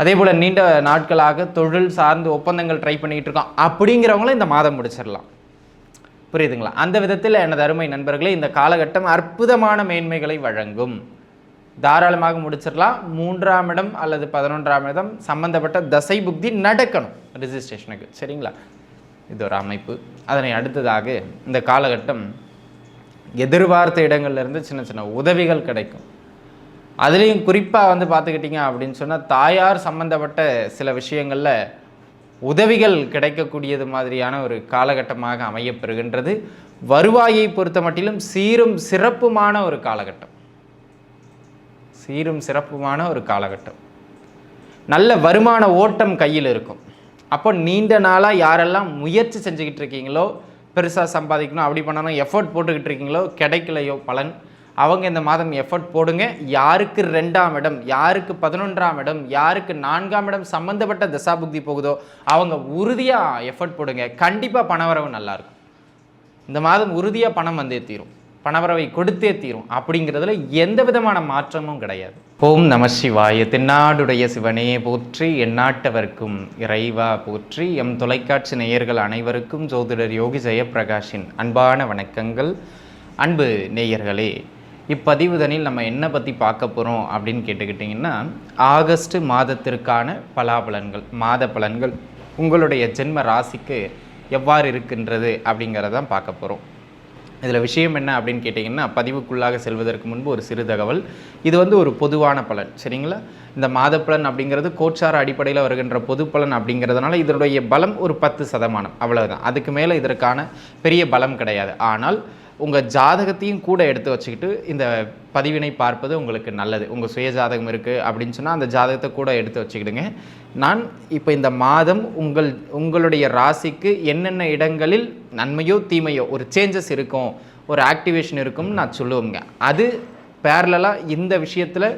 அதே போல் நீண்ட நாட்களாக தொழில் சார்ந்து ஒப்பந்தங்கள் ட்ரை பண்ணிகிட்டு இருக்கோம். அப்படிங்கிறவங்களும் இந்த மாதம் முடிச்சிடலாம். புரியுதுங்களா? அந்த விதத்தில் எனது அருமை நண்பர்களே இந்த காலகட்டம் அற்புதமான மேன்மைகளை வழங்கும். தாராளமாக முடிச்சிடலாம். மூன்றாம் இடம் அல்லது பதினொன்றாம் இடம் சம்பந்தப்பட்ட தசை புக்தி நடக்கணும். ரிஜிஸ்ட்ரேஷனுக்கு சரிங்களா? இது ஒரு அமைப்பு. அதனை அடுத்ததாக இந்த காலகட்டம் எதிர்பார்த்த இடங்கள்லேருந்து சின்ன சின்ன உதவிகள் கிடைக்கும். அதுலேயும் குறிப்பாக வந்து பார்த்துக்கிட்டிங்க அப்படின்னு சொன்னால் தாயார் சம்பந்தப்பட்ட சில விஷயங்களில் உதவிகள் கிடைக்கக்கூடியது மாதிரியான ஒரு காலகட்டமாக அமையப்பெறுகின்றது. வருவாயை பொறுத்த மட்டிலும் சீரும் சிறப்புமான ஒரு காலகட்டம். சீரும் சிறப்புமான ஒரு காலகட்டம். நல்ல வருமான ஓட்டம் கையில் இருக்கும். அப்போ நீண்ட நாளாக யாரெல்லாம் முயற்சி செஞ்சுக்கிட்டு இருக்கீங்களோ பெருசாக சம்பாதிக்கணும் அப்படி பண்ணணும் எஃபோர்ட் போட்டுக்கிட்டு இருக்கீங்களோ கிடைக்கலையோ பலன் அவங்க இந்த மாதம் எஃபர்ட் போடுங்க. யாருக்கு ரெண்டாம் இடம் யாருக்கு பதினொன்றாம் இடம் யாருக்கு நான்காம் இடம் சம்மந்தப்பட்ட தசாபுக்தி போகுதோ அவங்க உறுதியாக எஃபர்ட் போடுங்க. கண்டிப்பாக பணவரவு நல்லாயிருக்கும் இந்த மாதம் உறுதியாக பணம் வந்தே தீரும். பணவரவை கொடுத்தே தீரும். அப்படிங்கிறதுல எந்த விதமான மாற்றமும் கிடையாது. ஓம் நம சிவாய. தென்னாடுடைய சிவனே போற்றி எந்நாட்டவர்க்கும் இறைவா போற்றி. எம் தொலைக்காட்சி நேயர்கள் அனைவருக்கும் ஜோதிடர் யோகி ஜெயப்பிரகாஷின் அன்பான வணக்கங்கள். அன்பு நேயர்களே இப்பதிவுதனில் நம்ம என்ன பற்றி பார்க்க போகிறோம் அப்படின்னு கேட்டுக்கிட்டிங்கன்னா ஆகஸ்ட் மாதத்திற்கான பலாபலன்கள் மாத பலன்கள் உங்களுடைய ஜென்ம ராசிக்கு எவ்வாறு இருக்கின்றது அப்படிங்கிறதான் பார்க்க போகிறோம் இதில் விஷயம் என்ன அப்படின்னு கேட்டிங்கன்னா பதிவுக்குள்ளாக செல்வதற்கு முன்பு ஒரு சிறு தகவல். இது வந்து ஒரு பொதுவான பலன் சரிங்களா? இந்த மாத பலன் அப்படிங்கிறது கோச்சார அடிப்படையில் வருகின்ற பொது பலன் அப்படிங்கிறதுனால இதனுடைய பலம் ஒரு பத்து சதமானம் அவ்வளோதான் அதுக்கு மேலே இதற்கான பெரிய பலம் கிடையாது. ஆனால் உங்கள் ஜாதகத்தையும் கூட எடுத்து வச்சுக்கிட்டு இந்த பதிவினை பார்ப்பது உங்களுக்கு நல்லது. உங்கள் சுய ஜாதகம் இருக்குது அப்படின்னு சொன்னால் அந்த ஜாதகத்தை கூட எடுத்து வச்சுக்கிடுங்க. நான் இப்போ இந்த மாதம் உங்கள் உங்களுடைய ராசிக்கு என்னென்ன இடங்களில் நன்மையோ தீமையோ ஒரு சேஞ்சஸ் இருக்கும் ஒரு ஆக்டிவேஷன் இருக்கும்னு நான் சொல்லுவேங்க. அது பேரலாக இந்த விஷயத்தில்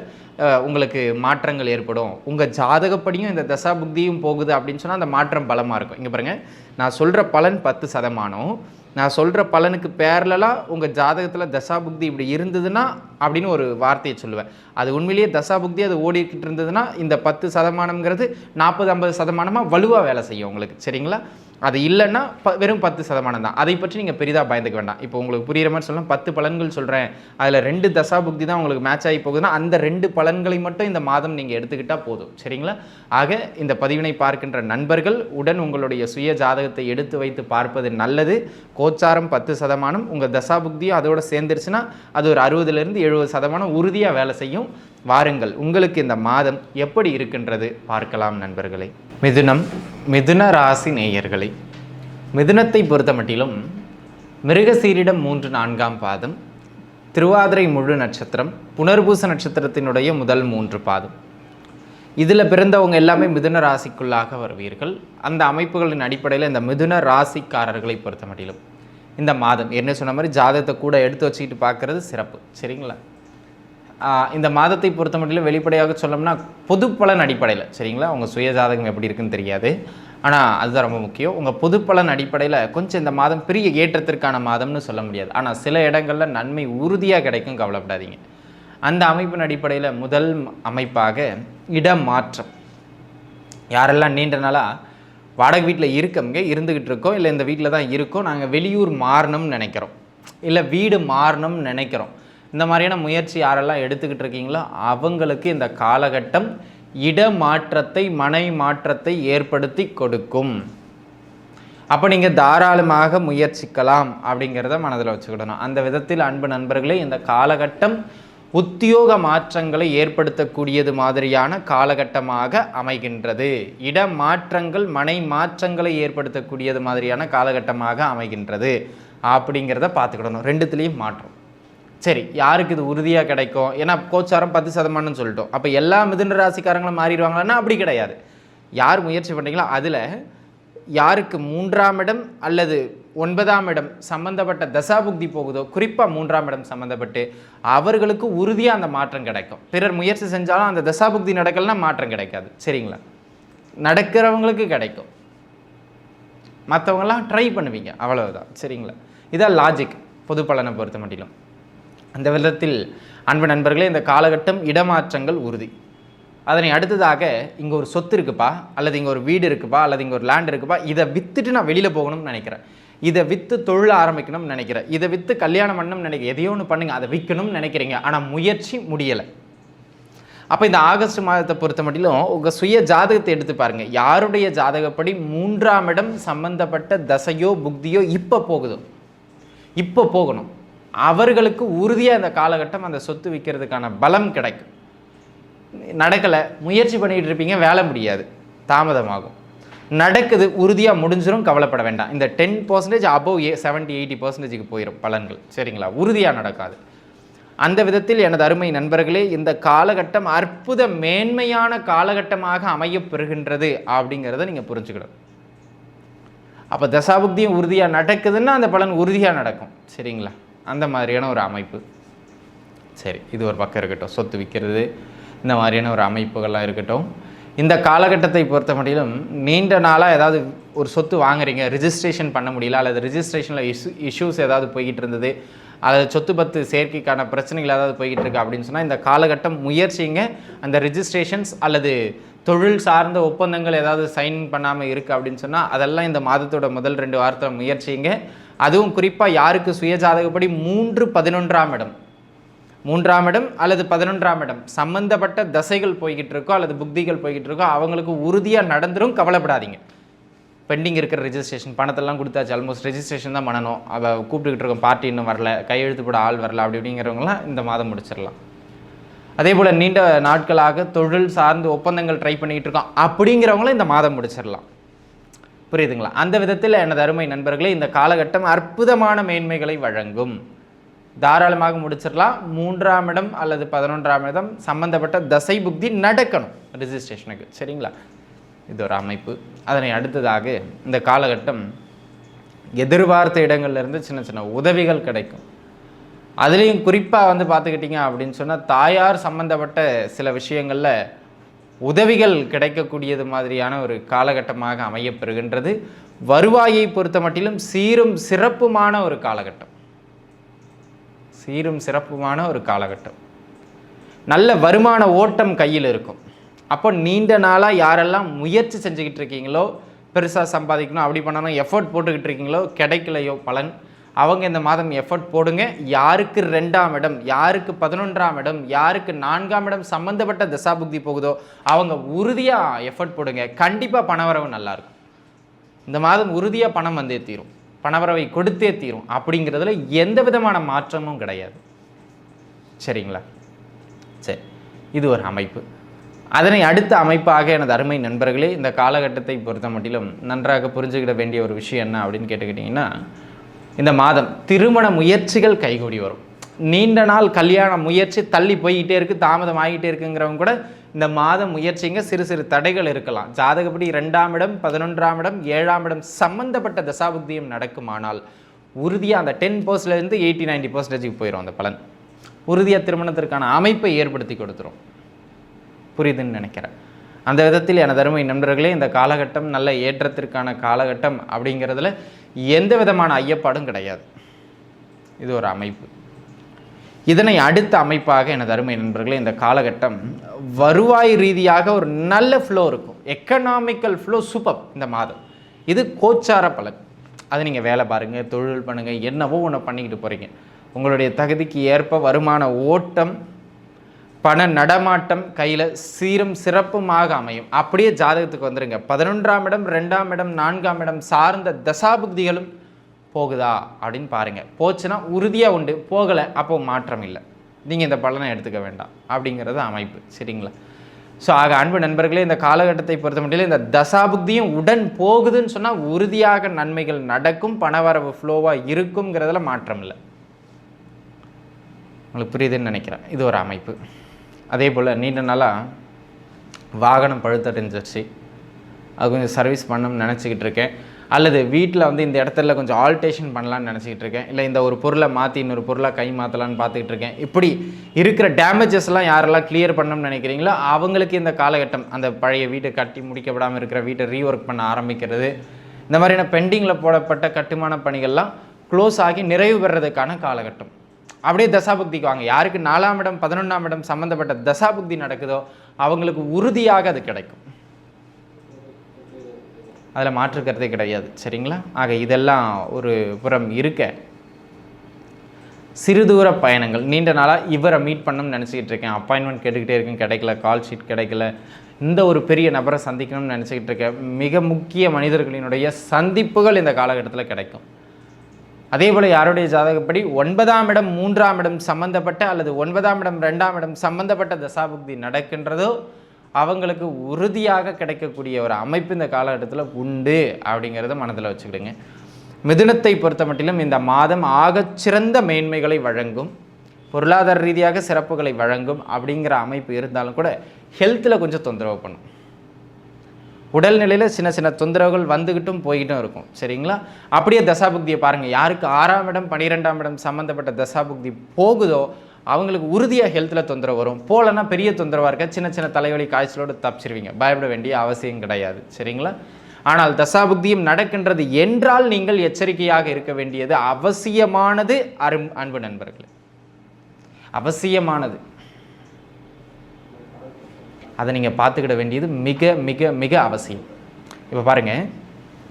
உங்களுக்கு மாற்றங்கள் ஏற்படும். உங்கள் ஜாதகப்படியும் இந்த தசா புக்தியும் போகுது அப்படின்னு சொன்னால் அந்த மாற்றம் பலமாக இருக்கும். இங்கே பாருங்கள் நான் சொல்கிற பலன் பத்து சதமானம். நான் சொல்கிற பலனுக்கு பேரலாக உங்கள் ஜாதகத்தில் தசாபுக்தி இப்படி இருந்ததுன்னா அப்படின்னு ஒரு வார்த்தையை சொல்லுவேன். அது உண்மையிலேயே தசாபுக்தி அது ஓடிக்கிட்டு இருந்ததுன்னா இந்த பத்து சதமானம்ங்கிறது நாற்பது ஐம்பது சதமானமாக வலுவாக வேலை செய்யும் உங்களுக்கு. சரிங்களா? அது இல்லைன்னா ப வெறும் பத்து சதமானம் தான். அதை பற்றி நீங்கள் பெரிதாக பயந்துக்க வேண்டாம். இப்போ உங்களுக்கு புரிகிற மாதிரி சொல்லலாம் பத்து பலன்கள் சொல்கிறேன் அதில் ரெண்டு தசாபுக்தி தான் உங்களுக்கு மேட்ச் ஆகி போகுதுன்னா அந்த ரெண்டு பலன்களை மட்டும் இந்த மாதம் நீங்கள் எடுத்துக்கிட்டால் போதும். சரிங்களா? ஆக இந்த பதிவினை பார்க்கின்ற நண்பர்கள் உடன் உங்களுடைய சுய ஜாதகத்தை எடுத்து வைத்து பார்ப்பது நல்லது. கோச்சாரம் பத்து சதமானம். உங்கள் தசாபுக்தியும் அதோடு சேர்ந்துருச்சுன்னா அது ஒரு அறுபதுலேருந்து எழுபது சதமானம் உறுதியாக வேலை செய்யும். வாருங்கள் உங்களுக்கு இந்த மாதம் எப்படி இருக்கின்றது பார்க்கலாம் நண்பர்களே. மிதுனம் மிதுன ராசி நேயர்களை மிதுனத்தை பொறுத்த மட்டிலும் மிருகசீரிடம் மூன்று நான்காம் பாதம் திருவாதிரை முழு நட்சத்திரம் புனர்பூச நட்சத்திரத்தினுடைய முதல் மூன்று பாதம். இதில் பிறந்தவங்க எல்லாமே மிதுன ராசிக்குள்ளாக வருவீர்கள். அந்த அமைப்புகளின் அடிப்படையில் இந்த மிதுன ராசிக்காரர்களை பொறுத்த மட்டிலும் இந்த மாதம் என்ன சொன்ன மாதிரி ஜாதகத்தை கூட எடுத்து வச்சுக்கிட்டு பார்க்குறது சிறப்பு. சரிங்களா? இந்த மாதத்தை பொறுத்த மட்டும் வெளிப்படையாக சொல்லணும்னா பொது பலன் அடிப்படையில். சரிங்களா? உங்கள் சுய ஜாதகம் எப்படி இருக்குன்னு தெரியாது. ஆனால் அதுதான் ரொம்ப முக்கியம். உங்கள் பொது பலன் அடிப்படையில் கொஞ்சம் இந்த மாதம் பெரிய ஏற்றத்திற்கான மாதம்னு சொல்ல முடியாது. ஆனால் சில இடங்களில் நன்மை உறுதியாக கிடைக்கும் கவலைப்படாதீங்க. அந்த அமைப்பின் அடிப்படையில் முதல் அமைப்பாக இடம் மாற்றம் யாரெல்லாம் நீண்ட நாளாக வாடகை வீட்டில் இருக்கவங்க இருந்துக்கிட்டு இருக்கோம் இல்லை இந்த வீட்டில் தான் இருக்கோம் நாங்கள் வெளியூர் மாறணும்னு நினைக்கிறோம். இல்லை வீடு மாறணும்னு நினைக்கிறோம். இந்த மாதிரியான முயற்சி யாரெல்லாம் எடுத்துக்கிட்டு இருக்கீங்களோ அவங்களுக்கு இந்த காலகட்டம் இடமாற்றத்தை மனை மாற்றத்தை ஏற்படுத்தி கொடுக்கும். அப்போ நீங்கள் தாராளமாக முயற்சிக்கலாம் அப்படிங்கிறத மனதில் வச்சுக்கிடணும். அந்த விதத்தில் அன்பு நண்பர்களே இந்த காலகட்டம் உத்தியோக மாற்றங்களை ஏற்படுத்தக்கூடியது மாதிரியான காலகட்டமாக அமைகின்றது. இட மாற்றங்கள் மனை மாற்றங்களை ஏற்படுத்தக்கூடியது மாதிரியான காலகட்டமாக அமைகின்றது. அப்படிங்கிறத பார்த்துக்கிடணும். ரெண்டுத்துலேயும் மாற்றம். சரி யாருக்கு இது உறுதியாக கிடைக்கும்? ஏன்னா கோச்சாரம் பத்து சதமானம்னு சொல்லிட்டோம். அப்போ எல்லா மிதுன ராசிக்காரங்களும் மாறிடுவாங்களான்னா அப்படி கிடையாது. யார் முயற்சி பண்ணுறீங்களோ அதில் யாருக்கு மூன்றாம் இடம் அல்லது ஒன்பதாம் இடம் சம்பந்தப்பட்ட தசாபுக்தி போகுதோ குறிப்பாக மூன்றாம் இடம் சம்மந்தப்பட்டு அவர்களுக்கு உறுதியாக அந்த மாற்றம் கிடைக்கும். பிறர் முயற்சி செஞ்சாலும் அந்த தசாபுக்தி நடக்கலன்னா மாற்றம் கிடைக்காது. சரிங்களா? நடக்கிறவங்களுக்கு கிடைக்கும். மற்றவங்களாம் ட்ரை பண்ணுவீங்க. அவ்வளவுதான். சரிங்களா? இதான் லாஜிக் பொது பலனை பொறுத்த மட்டிலும். அந்த விதத்தில் அன்பு நண்பர்களே இந்த காலகட்டம் இடமாற்றங்கள் உறுதி. அதனை அடுத்ததாக இங்கே ஒரு சொத்து இருக்குப்பா அல்லது இங்கே ஒரு வீடு இருக்குப்பா அல்லது இங்கே ஒரு லேண்ட் இருக்குப்பா இதை விற்றுட்டு நான் வெளியில் போகணும்னு நினைக்கிறேன். இதை விற்று தொழில் ஆரம்பிக்கணும்னு நினைக்கிறேன். இதை விற்று கல்யாணம் பண்ணணும்னு நினைக்கிறேன். எதையோ ஒன்று பண்ணுங்க அதை விற்கணும்னு நினைக்கிறீங்க. ஆனால் முயற்சி முடியலை. அப்போ இந்த ஆகஸ்ட் மாதத்தை பொறுத்த மட்டிலும் உங்கள் சுய ஜாதகத்தை எடுத்து பாருங்கள் யாருடைய ஜாதகப்படி மூன்றாம் இடம் சம்பந்தப்பட்ட தசையோ புக்தியோ இப்போ போகுதோ? இப்போ போகணும். அவர்களுக்கு உறுதியாக இந்த காலகட்டம் அந்த சொத்து விற்கிறதுக்கான பலம் கிடைக்கும். நடக்கலை முயற்சி பண்ணிகிட்டு இருப்பீங்க வேலை முடியாது. தாமதமாகும். நடக்குது உறுதியாக முடிஞ்சிரும் கவலைப்பட வேண்டாம். இந்த ten percentage above a seventy eighty பர்சன்டேஜுக்கு போயிடும் பலன்கள். சரிங்களா? உறுதியாக நடக்காது. அந்த விதத்தில் எனது அருமை நண்பர்களே இந்த காலகட்டம் அற்புத மேன்மையான காலகட்டமாக அமையப்பெறுகின்றது அப்படிங்கிறத நீங்கள் புரிஞ்சுக்கணும். அப்போ தசாபுக்தியும் உறுதியாக நடக்குதுன்னா அந்த பலன் உறுதியாக நடக்கும். சரிங்களா? அந்த மாதிரியான ஒரு அமைப்பு. சரி இது ஒரு பக்கம் இருக்கட்டும். சொத்து விற்கிறது இந்த மாதிரியான ஒரு அமைப்புகள்லாம் இருக்கட்டும். இந்த காலகட்டத்தை பொறுத்த மட்டிலும் நீண்ட நாளாக ஏதாவது ஒரு சொத்து வாங்குறீங்க ரிஜிஸ்ட்ரேஷன் பண்ண முடியல அல்லது ரிஜிஸ்ட்ரேஷனில் இஷ்யூ இஷ்யூஸ் ஏதாவது போய்கிட்டு இருந்தது அல்லது சொத்து பத்து சேர்க்கைக்கான பிரச்சனைகள் ஏதாவது போய்கிட்டு இருக்கு அப்படின்னு சொன்னால் இந்த காலகட்டம் முயற்சிங்க. அந்த ரிஜிஸ்ட்ரேஷன்ஸ் அல்லது தொழில் சார்ந்த ஒப்பந்தங்கள் ஏதாவது சைன் பண்ணாமல் இருக்குது அப்படின்னு சொன்னால் அதெல்லாம் இந்த மாதத்தோட முதல் ரெண்டு வாரத்தில் முயற்சிங்க. அதுவும் குறிப்பாக யாருக்கு சுயஜாதகப்படி மூன்று பதினொன்றாம் இடம். மூன்றாம் இடம் அல்லது பதினொன்றாம் இடம். சம்பந்தப்பட்ட தசைகள் போய்கிட்டு இருக்கோ அல்லது புக்திகள் போய்கிட்டு இருக்கோ அவங்களுக்கு உறுதியாக நடந்துரும் கவலைப்படாதீங்க. பெண்டிங் இருக்கிற ரெஜிஸ்ட்ரேஷன் பணத்தெல்லாம் கொடுத்தாச்சு. ஆல்மோஸ்ட் ரெஜிஸ்ட்ரேஷன் தான் பண்ணணும். அவள் கூப்பிட்டுக்கிட்டு இருக்கோம். பார்ட்டி இன்னும் வரல. கையெழுத்து போட ஆள் வரல அப்படி இப்படிங்கிறவங்களாம் இந்த மாதம் முடிச்சிடலாம். அதே போல் நீண்ட நாட்களாக தொழில் சார்ந்து ஒப்பந்தங்கள் ட்ரை பண்ணிக்கிட்டு இருக்கோம். அப்படிங்கிறவங்களும் இந்த மாதம் முடிச்சிடலாம். புரியுதுங்களா? அந்த விதத்தில் எனது அருமை நண்பர்களே இந்த காலகட்டம் அற்புதமான மேன்மைகளை வழங்கும். தாராளமாக முடிச்சிடலாம். மூன்றாம் இடம் அல்லது பதினொன்றாம் இடம் சம்பந்தப்பட்ட தசை புக்தி நடக்கணும். ரிஜிஸ்ட்ரேஷனுக்கு சரிங்களா? இது ஒரு அமைப்பு. அதனை அடுத்ததாக இந்த காலகட்டம் எதிர்பார்த்த இடங்கள்லேருந்து சின்ன சின்ன உதவிகள் கிடைக்கும். அதுலேயும் குறிப்பாக வந்து பார்த்துக்கிட்டிங்க அப்படின்னு சொன்னால் தாயார் சம்பந்தப்பட்ட சில விஷயங்களில் உதவிகள் கிடைக்கக்கூடியது மாதிரியான ஒரு காலகட்டமாக அமையப்பெறுகின்றது. வருவாயை பொறுத்த மட்டிலும் சீரும் சிறப்புமான ஒரு காலகட்டம். சீரும் சிறப்புமான ஒரு காலகட்டம். நல்ல வருமான ஓட்டம் கையில் இருக்கும். அப்போ நீண்ட நாளாக யாரெல்லாம் முயற்சி செஞ்சுக்கிட்டு இருக்கீங்களோ பெருசாக சம்பாதிக்கணும் அப்படி பண்ணணும் எஃபர்ட் போட்டுக்கிட்டு இருக்கீங்களோ கிடைக்கலையோ பலன் அவங்க இந்த மாதம் எஃபர்ட் போடுங்க. யாருக்கு ரெண்டாம் இடம் யாருக்கு பதினொன்றாம் இடம் யாருக்கு நான்காம் இடம் சம்மந்தப்பட்ட தசாபுக்தி போகுதோ அவங்க உறுதியாக எஃபர்ட் போடுங்க. கண்டிப்பாக பணவரவு நல்லாயிருக்கும். இந்த மாதம் உறுதியாக பணம் வந்தே தீரும். பணவரவை கொடுத்தே தீரும். அப்படிங்கிறதுல எந்த விதமான மாற்றமும் கிடையாது. சரிங்களா? சரி. இது ஒரு அமைப்பு. அதனை அடுத்த அமைப்பாக எனது அருமை நண்பர்களே இந்த காலகட்டத்தை பொறுத்த மட்டிலும் நன்றாக புரிஞ்சுக்கிட வேண்டிய ஒரு விஷயம் என்ன அப்படின்னு கேட்டுக்கிட்டிங்கன்னா இந்த மாதம் திருமண முயற்சிகள் கைகூடி வரும். நீண்ட நாள் கல்யாண முயற்சி தள்ளி போய்கிட்டே இருக்குது தாமதம் ஆகிட்டே இருக்குங்கிறவங்க கூட இந்த மாதம் முயற்சிங்க சிறு சிறு தடைகள் இருக்கலாம். ஜாதகப்படி ரெண்டாம் இடம் பதினொன்றாம் இடம் ஏழாம் இடம் சம்பந்தப்பட்ட தசாபுத்தியம் நடக்குமானால் உறுதியாக அந்த டென் பர்சன்ட்லேருந்து எயிட்டி நைன்டி பர்சன்டேஜுக்கு போயிடும் அந்த பலன். உறுதியாக திருமணத்திற்கான அமைப்பை ஏற்படுத்தி கொடுத்துரும். புரியுதுன்னு நினைக்கிறேன். அந்த விதத்தில் எனது அருமை நண்பர்களே இந்த காலகட்டம் நல்ல ஏற்றத்திற்கான காலகட்டம் அப்படிங்கிறதுல எந்த விதமான ஐயப்பாடும் கிடையாது. இது ஒரு அமைப்பு. இதனை அடுத்த அமைப்பாக எனது அருமை நண்பர்களே இந்த காலகட்டம் வருவாய் ரீதியாக ஒரு நல்ல ஃப்ளோ இருக்கும். எக்கனாமிக்கல் ஃப்ளோ சூப்பர் இந்த மாதம். இது கோச்சார பலன். அது நீங்கள் வேலை பாருங்கள் தொழில் பண்ணுங்கள் என்னவோ ஒன்று பண்ணிக்கிட்டு போகிறீங்க உங்களுடைய தகுதிக்கு ஏற்ப வருமான ஓட்டம் பண நடமாட்டம் கையில் சீரும் சிறப்புமாக அமையும். அப்படியே ஜாதகத்துக்கு வந்துருங்க. பதினொன்றாம் இடம் ரெண்டாம் இடம் நான்காம் இடம் சார்ந்த தசாபுக்திகளும் போகுதா அப்படின்னு பாருங்கள் போச்சுன்னா உறுதியாக உண்டு. போகலை அப்போ மாற்றம் இல்லை. நீங்கள் இந்த பலனை எடுத்துக்க வேண்டாம் அப்படிங்கிறது அமைப்பு. சரிங்களா? ஸோ ஆக அன்பு நண்பர்களே இந்த காலகட்டத்தை பொறுத்த மட்டும் இந்த தசாபுக்தியும் உடன் போகுதுன்னு சொன்னால் உறுதியாக நன்மைகள் நடக்கும் பணவரவு ஃப்ளோவாக இருக்குங்கிறதுல மாற்றம் இல்லை. உங்களுக்கு புரியுதுன்னு நினைக்கிறேன். இது ஒரு அமைப்பு. அதே போல் நீண்ட நாளாக வாகனம் பழுத்தடைஞ்சிருச்சு அது கொஞ்சம் சர்வீஸ் பண்ணணும்னு நினச்சிக்கிட்டு இருக்கேன். அல்லது வீட்டில் வந்து இந்த இடத்துல கொஞ்சம் ஆல்டேஷன் பண்ணலான்னு நினச்சிக்கிட்டு இருக்கேன். இல்லை இந்த ஒரு பொருளை மாற்றி இன்னொரு பொருளை கை மாற்றலான்னு பார்த்துக்கிட்டு இருக்கேன். இப்படி இருக்கிற டேமேஜஸ்லாம் யாரெல்லாம் கிளியர் பண்ணணும்னு நினைக்கிறீங்களோ அவங்களுக்கு இந்த காலகட்டம் அந்த பழைய வீட்டை கட்டி முடிக்கப்படாமல் இருக்கிற வீட்டை ரீஒர்க் பண்ண ஆரம்பிக்கிறது. இந்த மாதிரியான பெண்டிங்கில் போடப்பட்ட கட்டுமான பணிகள்லாம் க்ளோஸ் ஆகி நிறைவு பெறதுக்கான காலகட்டம். அப்படியே தசாபக்திக்கு வாங்க. யாருக்கு நாலாம் இடம் பதினொன்றாம் இடம் சம்மந்தப்பட்ட தசாபக்தி நடக்குதோ அவங்களுக்கு உறுதியாக அது கிடைக்கும். அதில் மாற்றுக்கிறதே கிடையாது. சரிங்களா? ஆக இதெல்லாம் ஒரு புறம் இருக்க. சிறுதூர பயணங்கள். நீண்ட நாளாக இவரை மீட் பண்ணணும்னு நினச்சிக்கிட்டு இருக்கேன். அப்பாயின்மெண்ட் கேட்டுக்கிட்டே இருக்கேன். கிடைக்கல. கால் ஷீட் கிடைக்கல. இந்த ஒரு பெரிய நபரை சந்திக்கணும்னு நினச்சிக்கிட்டு இருக்கேன். மிக முக்கிய மனிதர்களினுடைய சந்திப்புகள் இந்த காலகட்டத்தில் கிடைக்கும். அதே போல் யாருடைய ஜாதகப்படி ஒன்பதாம் இடம் மூன்றாம் இடம் சம்பந்தப்பட்ட அல்லது ஒன்பதாம் இடம் ரெண்டாம் இடம் சம்பந்தப்பட்ட தசாபுக்தி நடக்கின்றதோ அவங்களுக்கு உறுதியாக கிடைக்கக்கூடிய ஒரு அமைப்பு இந்த காலகட்டத்தில் உண்டு அப்படிங்கிறத மனதில் வச்சுக்கிடுங்க. மிதுனத்தை பொறுத்த மட்டிலும் இந்த மாதம் ஆகச்சிறந்த மேன்மைகளை வழங்கும் பொருளாதார ரீதியாக சிறப்புகளை வழங்கும் அப்படிங்கிற அமைப்பு இருந்தாலும் கூட ஹெல்த்தில் கொஞ்சம் தொந்தரவு பண்ணும். உடல்நிலையில் சின்ன சின்ன தொந்தரவுகள் வந்துக்கிட்டும் போய்கிட்டும் இருக்கும். சரிங்களா? அப்படியே தசாபுக்தியை பாருங்கள் யாருக்கு ஆறாம் இடம் பன்னிரெண்டாம் இடம் சம்மந்தப்பட்ட தசாபுக்தி போகுதோ அவங்களுக்கு உறுதியாக ஹெல்த்தில் தொந்தரவு வரும். போலன்னா பெரிய தொந்தரவாக இருக்க சின்ன சின்ன தலைவலி காய்ச்சலோடு தப்பிச்சிருவீங்க. பயப்பட வேண்டிய அவசியம் கிடையாது. சரிங்களா? ஆனால் தசாபுக்தியும் நடக்கின்றது என்றால் நீங்கள் எச்சரிக்கையாக இருக்க வேண்டியது அவசியமானது அரும் அன்பு நண்பர்களே. அவசியமானது. அதை நீங்கள் பார்த்துக்கிட வேண்டியது மிக மிக மிக அவசியம். இப்போ பாருங்கள்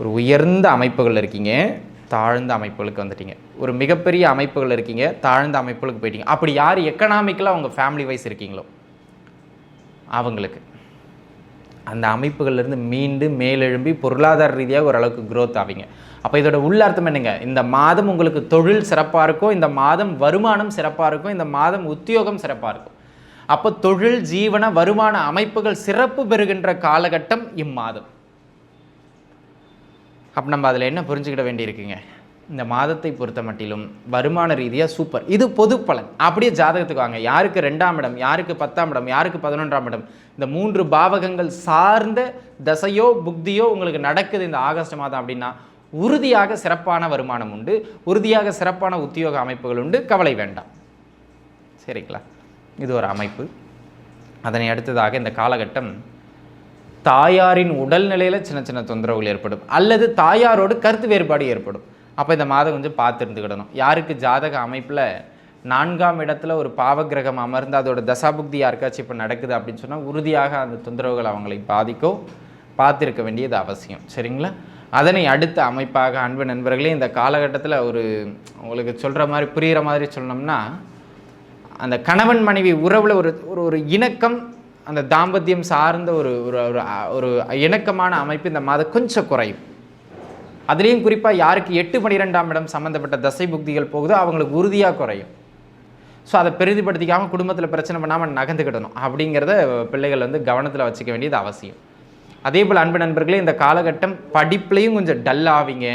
ஒரு உயர்ந்த அமைப்புகள் இருக்கீங்க தாழ்ந்த அமைப்புகளுக்கு வந்துட்டீங்க. ஒரு மிகப்பெரிய அமைப்புகள் இருக்கீங்க தாழ்ந்த அமைப்புகளுக்கு போயிட்டீங்க. அப்படி யார் எக்கனாமிக்கலாக அவங்க ஃபேமிலி வைஸ் இருக்கீங்களோ? அவங்களுக்கு. அந்த அமைப்புகள்லேருந்து மீண்டு மேலெழும்பி பொருளாதார ரீதியாக ஓரளவுக்கு க்ரோத் ஆவீங்க. அப்போ இதோட உள்ளார்த்தம் என்னங்க? இந்த மாதம் உங்களுக்கு தொழில் சிறப்பாக இருக்கும் இந்த மாதம் வருமானம் சிறப்பாக இருக்கும் இந்த மாதம் உத்தியோகம் சிறப்பாக இருக்கும் அப்போ தொழில் ஜீவன வருமான அமைப்புகள் சிறப்பு பெறுகின்ற காலகட்டம் இம்மாதம். அப்போ நம்ம அதில் என்ன புரிஞ்சுக்கிட வேண்டியிருக்குங்க? இந்த மாதத்தை பொறுத்த மட்டிலும் வருமான ரீதியாக சூப்பர். இது பொது பலன். அப்படியே ஜாதகத்துக்கு வாங்க. யாருக்கு ரெண்டாம் இடம் யாருக்கு பத்தாம் இடம் யாருக்கு பதினொன்றாம் இடம் இந்த மூன்று பாவகங்கள் சார்ந்த தசையோ புக்தியோ உங்களுக்கு நடக்குது இந்த ஆகஸ்ட் மாதம் அப்படின்னா உறுதியாக சிறப்பான வருமானம் உண்டு. உறுதியாக சிறப்பான உத்தியோக அமைப்புகள் உண்டு. கவலை வேண்டாம். சரிங்களா? இது ஒரு அமைப்பு. அதனை அடுத்ததாக இந்த காலகட்டம் தாயாரின் உடல்நிலையில் சின்ன சின்ன தொந்தரவுகள் ஏற்படும். அல்லது தாயாரோடு கருத்து வேறுபாடு ஏற்படும். அப்போ இந்த மாதம் கொஞ்சம் பார்த்து இருந்துக்கிடணும். யாருக்கு ஜாதக அமைப்பில் நான்காம் இடத்துல ஒரு பாவகிரகம் அமர்ந்து அதோட தசாபுக்தி யாருக்காச்சும் இப்போ நடக்குது அப்படின்னு சொன்னால் உறுதியாக அந்த தொந்தரவுகள் அவங்களை பாதிக்கும். பார்த்துருக்க வேண்டியது அவசியம். சரிங்களா? அதனை அடுத்த அமைப்பாக அன்பு நண்பர்களே இந்த காலகட்டத்தில் ஒரு உங்களுக்கு சொல்கிற மாதிரி புரிகிற மாதிரி சொன்னோம்னா அந்த கணவன் மனைவி உறவில் ஒரு ஒரு ஒரு இணக்கம் அந்த தாம்பத்தியம் சார்ந்த ஒரு ஒரு ஒரு ஒரு இணக்கமான அமைப்பு இந்த மாதம் கொஞ்சம் குறையும். அதுலேயும் குறிப்பாக யாருக்கு எட்டு பன்னிரெண்டாம் இடம் சம்மந்தப்பட்ட தசை புக்திகள் போகுதோ அவங்களுக்கு உறுதியாக குறையும். ஸோ அதை பெரிதிப்படுத்திக்காமல் குடும்பத்தில் பிரச்சனை பண்ணாமல் நகர்ந்துக்கிடணும் அப்படிங்கிறத பிள்ளைகள் வந்து கவனத்தில் வச்சுக்க வேண்டியது அவசியம். அதே போல் அன்பு நண்பர்களே இந்த காலகட்டம் படிப்புலையும் கொஞ்சம் டல் ஆவீங்க.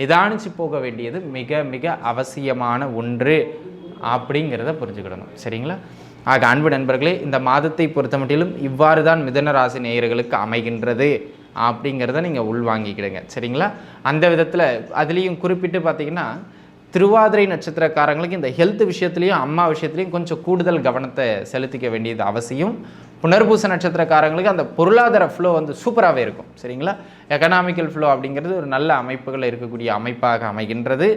நிதானிச்சு போக வேண்டியது மிக மிக அவசியமான ஒன்று. அப்படிங்கிறத புரிஞ்சுக்கிடணும். சரிங்களா? ஆக அன்பு நண்பர்களே இந்த மாதத்தை பொறுத்த மட்டிலும் இவ்வாறு தான் மிதன ராசி நேயர்களுக்கு அமைகின்றது அப்படிங்கிறத நீங்கள் உள்வாங்கிக்கிடுங்க. சரிங்களா? அந்த விதத்தில் அதுலேயும் குறிப்பிட்டு பார்த்தீங்கன்னா திருவாதிரை நட்சத்திரக்காரங்களுக்கு இந்த ஹெல்த் விஷயத்துலையும் அம்மா விஷயத்துலையும் கொஞ்சம் கூடுதல் கவனத்தை செலுத்திக்க வேண்டியது அவசியம். புனர்பூச நட்சத்திரக்காரங்களுக்கு அந்த பொருளாதார ஃப்ளோ வந்து சூப்பராகவே இருக்கும். சரிங்களா? எக்கனாமிக்கல் ஃப்ளோ அப்படிங்கிறது ஒரு நல்ல அமைப்புகளில் இருக்கக்கூடிய அமைப்பாக அமைகின்றது.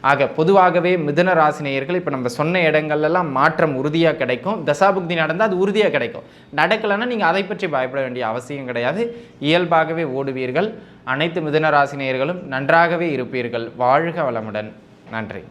ஆக பொதுவாகவே மிதுன ராசினியர்கள் இப்போ நம்ம சொன்ன இடங்கள்லாம் மாற்றம் உறுதியாக கிடைக்கும். தசாபுக்தி நடந்தால் அது உறுதியாக கிடைக்கும். நடக்கலைன்னா நீங்கள் அதை பற்றி பயப்பட வேண்டிய அவசியம் கிடையாது. இயல்பாகவே ஓடுவீர்கள். அனைத்து மிதுன ராசினியர்களும் நன்றாகவே இருப்பீர்கள். வாழ்க வளமுடன். நன்றி.